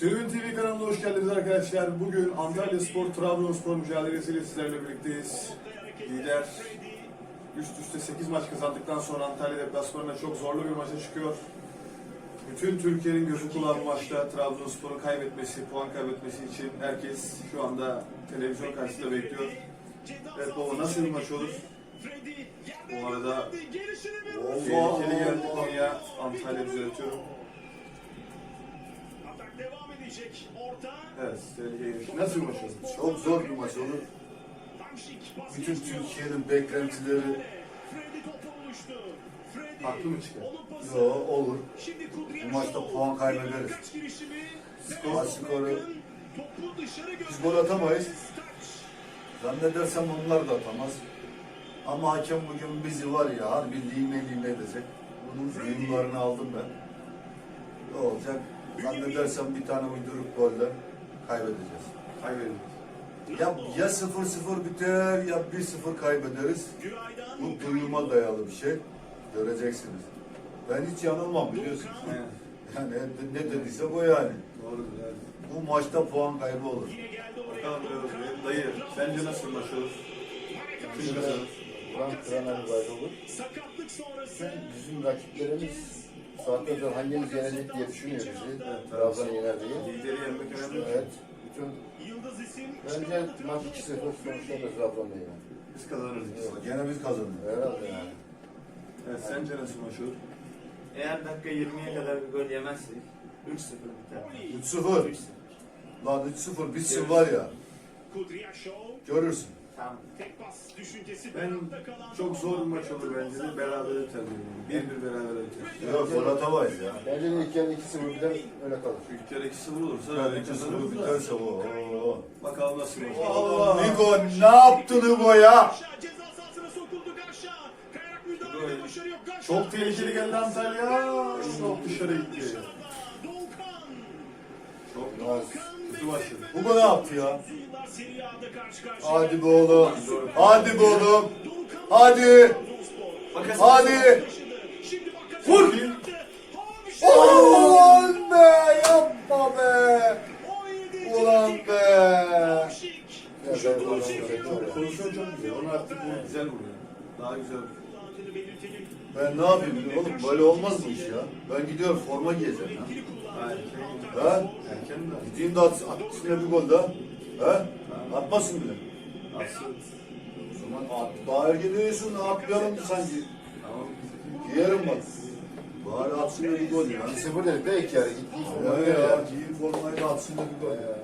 Tribün TV kanalına hoş geldiniz arkadaşlar. Bugün Antalya Spor Trabzonspor mücadelesiyle sizlerle birlikteyiz. Lider üst üste 8 maç kazandıktan sonra Antalya deplasmanına çok zorlu bir maça çıkıyor. Bütün Türkiye'nin gözü kulağı bu maçta Trabzonspor'un kaybetmesi, puan kaybetmesi için herkes şu anda televizyon karşısında bekliyor. Evet baba nasıl bir maç olur? Bu arada tehlikeli geldi Konya, Antalya düzeltiyorum. Edecek. Orta. Evet. Nasıl bir maç olur? Çok zor bir maç olur. Bütün. Türkiye'nin beklentileri. Haklı mı çıkar? Yo olur. Bu maçta puan kaybederiz. Skor- skoru- Biz gol atamayız. Zannedersem onlar da atamaz. Ama hakem bugün bizi var ya harbi lime lime edecek. Bunun duyumlarını aldım ben. Ne olacak? Zannedersem bir tane uyduruk golle kaybedeceğiz. Kaybedildi. Ya, ya 0-0 biter ya 1-0 kaybederiz. Bu duyuma dayalı bir şey. Göreceksiniz. Ben hiç yanılmam biliyorsunuz. Yani ne dediyse o yani. Bu maçta puan kaybı olur. Bakalım. Dayı, sence nasıl maç olur? Kim kazanır? Bir bayrak olur. Sakatlık sonrası. Bizim rakiplerimiz saatlerdir hangimiz yenecek diye düşünüyor bizi. Trabzon yener diye. Lideri yenmek önemli. Evet. Bütün Yıldız isim. bence maç 2-0 sonuçlanır Trabzon'da yener. Biz kazanırız. biz. Gene biz kazanıyoruz. Herhalde yani. Evet, sence nasıl maç olur? Eğer dakika 20'ye kadar bir gol yemezsek 3-0 biter. 3-0. Lan 3-0 bitsin var ya. Görürsün. Tek pas düşüncesi. Ben çok zor bir maç olur bence de. Beraber biter diyorum. Bir bir beraber biter. Yok gol atamayız ya. Bence de ilk yarı 2-0 biter öyle kalır. İlk kere 2-0 olursa öyle 2-0 kazanırız da. biterse o. o. Bakalım nasıl olur. Allah. Ne yaptın Hugo ya? Aşağı ceza sahasına sokuldu Garşa. Kayarak müdahale başarı yok. Garşa. Çok tehlikeli geldi Antalya. Çok dışarı gitti. Dışarıda. Doğukan. Çok kötü başladı. Hugo ne yaptı ya? Uzun yıllar Serie A'da karşı karşıya. Hadi be oğlum. Hadi be oğlum. Hadi. Hadi. Vur. Ulan be yapma be. 17. Ulan be. Pozisyon çok güzel. Onu artık bu güzel vuruyor. Daha güzel vuruyor. Ben ne yapayım oğlum? Böyle olmaz bu iş ya. Ben gidiyorum forma giyeceğim ya. Ha? Erken de. Gideyim de at, at üstüne bir gol daha. Ha? Atmasın bile. Aslında. O zaman at, daha erken diyorsun atmayalım sanki. Tamam. Giyerim bak. Bari atsın da bir gol ya. 2-0 dedik de ilk yarı gitti. Ya ya, giyin formayı da atsın da bir gol ya.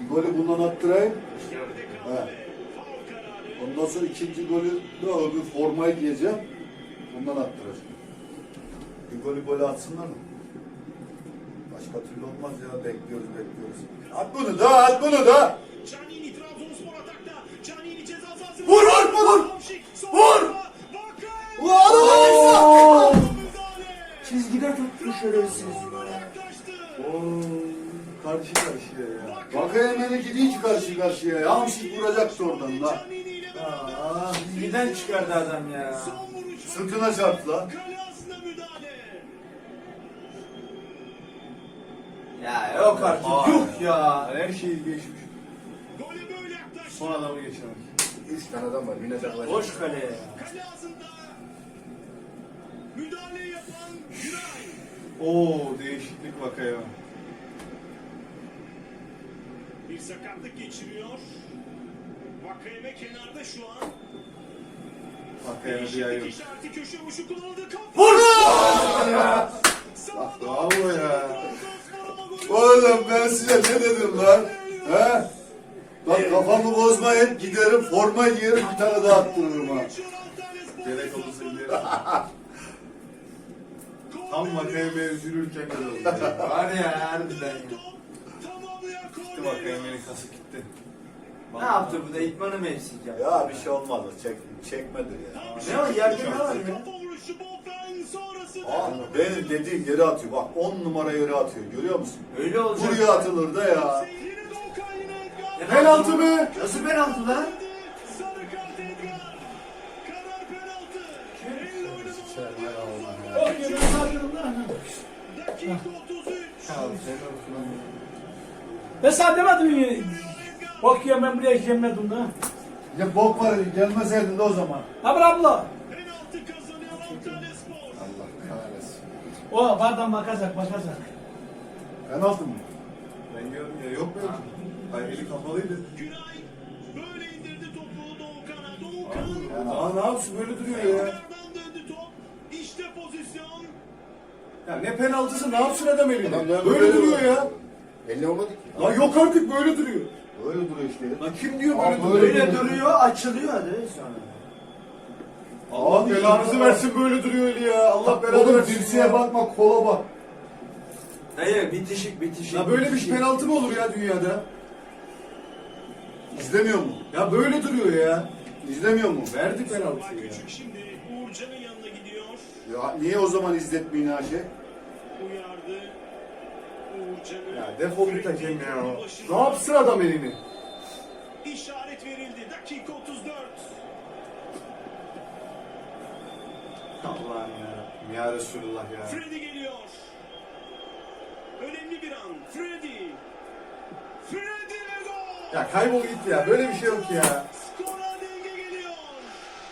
Bir golü bundan attırayım. Kararı. Ondan sonra ikinci golü de öbür formayı giyeceğim. Bundan attıracağım. Bir golü golü atsınlar mı? Başka türlü olmaz ya. Bekliyoruz bekliyoruz. At bunu da at bunu da. Canini Trabzonspor atakta. Canini ceza sahasına. Vur, vur, vur! Vur! Müdahale! Çizgide tuttu şerefsiz. Karşı karşıya ya. Bakayım beni gidiyor ki karşı karşıya. ya. Hamşik vuracaktı oradan la. Aa, çizgiden çıkardı adam ya. Sırtına çarptı la. Kale ağzına müdahale. Ya yok artık Aa. yuh ya. Her şeyi geçmiş. Son adamı geçemek. 3 tane adam var. Yine takılacak. Boş kale ya. Kale ağzında müdahale yapan Güray. Oo değişiklik vakaya. Bir sakatlık geçiriyor. Vakayeme kenarda şu an. Vakaya bir ay yok. İşareti köşe vuruşu kullanıldı. Kafa. Vur! Sağdan Bravo ya. Oğlum ben size ne dedim lan? He? Lan kafamı bozmayın giderim forma giyerim bir tane daha attırırım ha. Gerek olursa giderim. Tam vakayeme üzülürken kadar oldu. ya. Var ya harbiden ya. Gitti korneri. vakayemenin kası gitti. Ne yaptı bu da itmanı mevsik ya. Ya bir şey olmaz o çek, çekmedir ya. Ne o yerde ne var ya? Aa, benim dediğim yere atıyor. Bak 10 numara yere atıyor. Görüyor musun? Öyle olacak. Buraya atılır da ya. Ya Penaltı mı? Nasıl penaltı lan? Sarı kart Edgar. Karar penaltı. Elle oynamalı. İçeriden alma ya. Dakika 33. Ben sana demedim mi? Bok yiyorum ben buraya yemedim da. Ya bok var gelmeseydin de o zaman. Bre abla. O pardon bakacak bakacak. Penaltı mı? Ben gördüm ya yok mu? Hayır eli kapalıydı. Güray böyle indirdi topu Doğukan'a. Doğukan Aa ne yapsın böyle duruyor ya. Döndü top. İşte pozisyon. Ya ne penaltısı ne yapsın adam elini? Adam döndü, Böyle böyle duruyor ya. Belli olmadı ki. Lan yok artık böyle duruyor. Öyle duruyor işte. Lan kim diyor Aa, böyle duruyor? böyle Böyle duruyor açılıyor hadi sonra. Allah belanızı versin böyle duruyor eli ya. Allah belanı Oğlum versin. dirseğe ya. bakma kola bak. Dayı bitişik bitişik. Ya böyle bir bitişik. penaltı mı olur ya dünyada? İzlemiyor mu? Ya böyle duruyor ya. İzlemiyor mu? Verdi penaltıyı ya. Küçük şimdi Uğurcan'ın yanına gidiyor. Ya niye o zaman izletmeyin ha şey? Uyardı. Uğurcan'ı. Ya defol git hakem ya. Ne yapsın adam elini? İşaret verildi. Dakika 34. Allah'ım ya. Ya Resulullah ya. Freddy geliyor. Önemli bir an. Freddy. Freddy ve gol. Ya kaybol git ya. Böyle bir şey yok ya. Skora denge geliyor.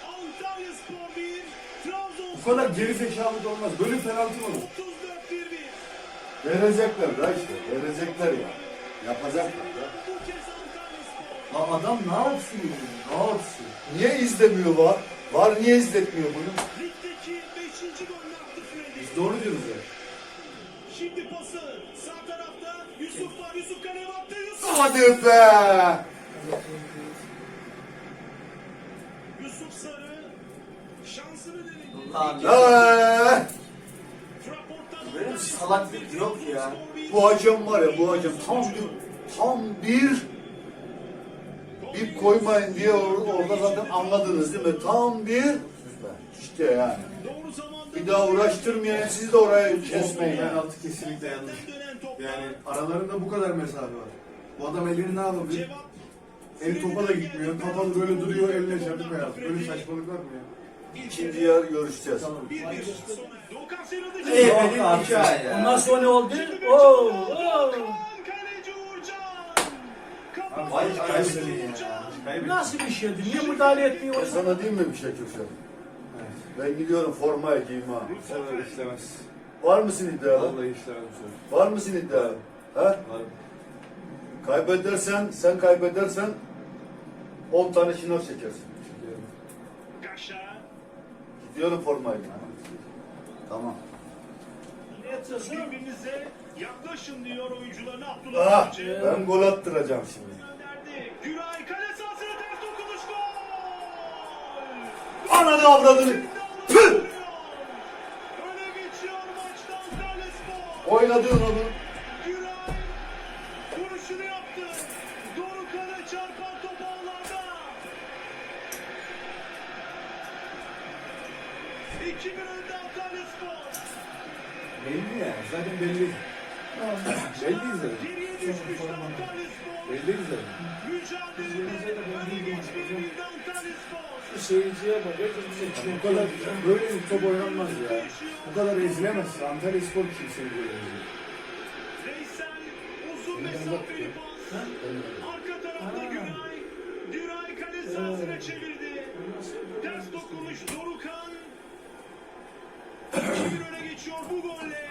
Antalya Spor 1. Trabzon Bu kadar geri zekalılık olmaz. Böyle penaltı mı olur? 34-1-1. Verecekler da işte. Verecekler ya. Yapacaklar ya. Lan adam ne yapsın ya? Ne yapsın? Niye izlemiyor var? Var niye izletmiyor bunu? Ligdeki 5. golünü attı Freddy. Biz doğru diyoruz ya. Şimdi pası sağ tarafta Yusuf var. Yusuf kaleye baktı. Yusuf. Hadi be! Yusuf Sarı şansını denedi. Lan. Eee! Fraport'tan Böyle bir yok ya. Bu hakem var ya bu hakem tam bir tam bir bir koymayın diye or- orada zaten anladınız değil mi? Tam bir işte yani. Bir daha uğraştırmayın siz de oraya kesmeyin yani. Penaltı kesinlikle yanlış. Yani aralarında bu kadar mesafe var. Bu adam elini ne yapabilir? El topa da gitmiyor. Kapalı böyle duruyor eline çarpıp penaltı. Böyle saçmalık var mı ya? İkinci yarı görüşeceğiz. Tamam. 1-1 sona. Doğukan sıyrıldı. İyi Cevap. benim hikaye. Ondan sonra ne oldu? Oo, oo. Vay Uğurcan. ya. Nasıl bir şeydi? Niye müdahale Ben etmiyor? sana diyeyim mi bir şey Kürşat? Ben gidiyorum forma giyeyim ha. Sefer işlemez. Var mısın iddialı? Vallahi sefer. Var mısın iddialı? Ha? Var. Kaybedersen, sen kaybedersen 10 tane şınav çekersin. Kaşa. Gidiyorum formayı. Tamam. Birbirinize yaklaşın diyor oyuncularına Abdullah Ah, Avcı. ben gol attıracağım şimdi. Gönderdi. Güray kale sahasına ters dokunuş gol. Ananı avradını. Püh! Öne geçiyor maçta Antalya Spor. Oynadın onu. Seyirciye bak. Herkes bize Bu kadar böyle bir top oynanmaz ya. Bu kadar ezilemez. Antalya Spor kimseyi böyle eziyor. Veysel uzun mesafeli pas. Arka tarafta Güray. Güray kale sahasına çevirdi. Ters dokunuş Dorukhan. 2-1 öne geçiyor bu golle.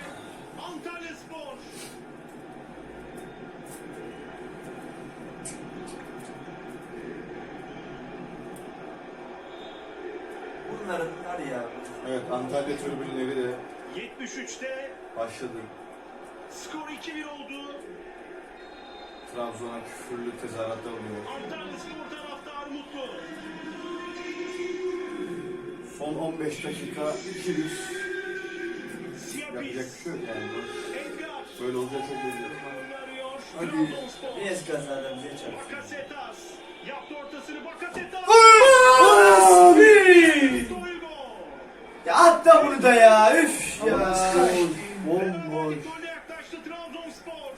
Antalya Spor. Bunların var ya. Evet Antalya tribünleri de 73'te başladı. skor 2-1 oldu. Trabzon'a küfürlü tezahüratlar oluyor. Antalya Spor taraftarı mutlu. Son 15 dakika 2-1. Siyah Yapacak bir şey yok yani. Böyle olacak çok. Arıyor. Hadi. Biraz bize çarptı. Bakasetas. Yaptı ortasını Bakasetas. Da bunu da ya. Üf ya. Bomboş. Gole yaklaştı Trabzonspor.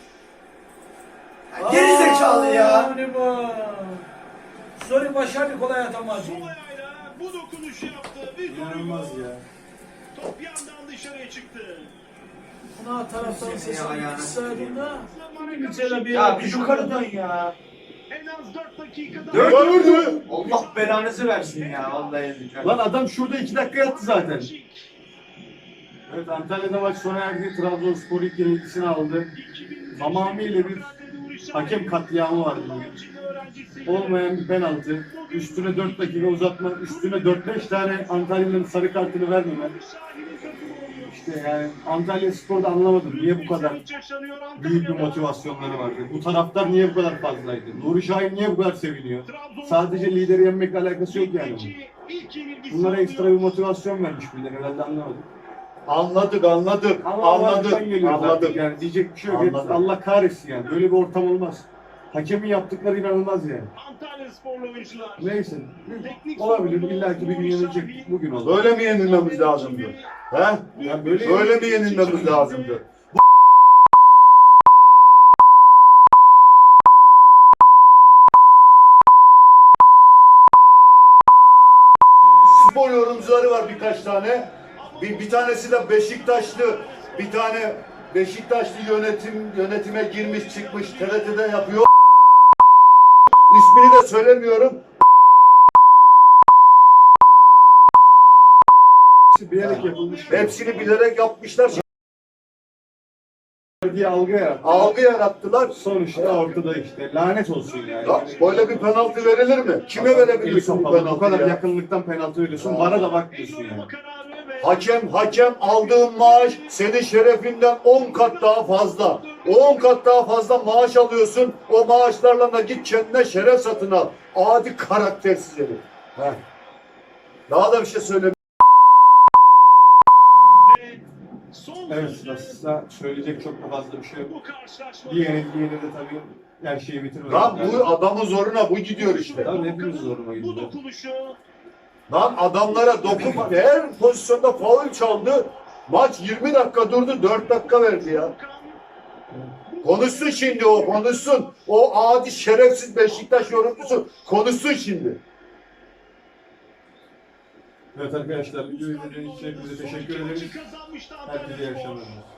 Geri zekalı ya. Sorry başardı kolay. Sol ayağıyla bu dokunuşu yaptı. Vitor İnanılmaz ya. Top yandan dışarıya çıktı. Buna taraftan Seni sesi ayağına kısadığında bir şöyle bir Ya bir yukarıdan ya. En az 4 dakikada Dört vurdu. Allah belanızı versin ya vallahi yedik. Lan adam şurada iki dakika yattı zaten. Evet Antalya'da maç sona erdi. Trabzonspor ilk yenilgisini aldı. Tamamıyla bir hakem katliamı vardı. Olmayan bir penaltı. Üstüne 4 dakika uzatma. Üstüne 4-5 tane Antalya'nın sarı kartını vermeme. İşte yani Antalya Spor'da anlamadım. Niye bu kadar büyük bir motivasyonları vardı? Bu taraftar niye bu kadar fazlaydı? Nuri Şahin niye bu kadar seviniyor? Sadece lideri yenmekle alakası yok yani. Bunlara ekstra bir motivasyon vermiş birileri herhalde anlamadım. Anladık anladık. Ama anladık. anladık. Yani diyecek bir şey yok. Anladık. Allah kahretsin yani. Böyle bir ortam olmaz. Hakemin yaptıkları inanılmaz yani. Antalya sporlu oyuncular. Neyse. Olabilir. İlla ki bir gün yenilecek. Bugün oldu. Böyle mi yenilmemiz lazımdı? He? Yani böyle, Böyle mi yenilmemiz lazımdı? Spor yorumcuları var birkaç tane. Bir, bir tanesi de Beşiktaşlı. Bir tane Beşiktaşlı yönetim yönetime girmiş çıkmış TRT'de yapıyor. İsmini de söylemiyorum. Bilerek yapılmış. Hepsini bilerek yapmışlar. diye algı yarattı. Algı yarattılar. Sonuçta ortada işte. Lanet olsun yani. Ya böyle bir penaltı verilir mi? Kime verebilirsin bu kapalı, Bu kadar ya? yakınlıktan penaltı veriyorsun. Bana da bak diyorsun yani. Hakem hakem aldığın maaş senin şerefinden 10 kat daha fazla. O 10 kat daha fazla maaş alıyorsun. O maaşlarla da git kendine şeref satın al. Adi karaktersiz herif. Heh. Daha da bir şey söyle. Evet aslında söyleyecek çok da fazla bir şey yok. Yenilgi yine de tabii her şeyi bitirmez. Lan bu adamın zoruna bu gidiyor işte. Tabii hepimiz zoruma Bu gidiyor. dokunuşu Lan adamlara dokunma. Her pozisyonda faul çaldı. Maç 20 dakika durdu 4 dakika verdi ya. Konuşsun şimdi o konuşsun. O adi şerefsiz Beşiktaş yorumcusu konuşsun şimdi. Evet arkadaşlar videoyu izlediğiniz için hepinize teşekkür ederiz. Herkese iyi akşamlar.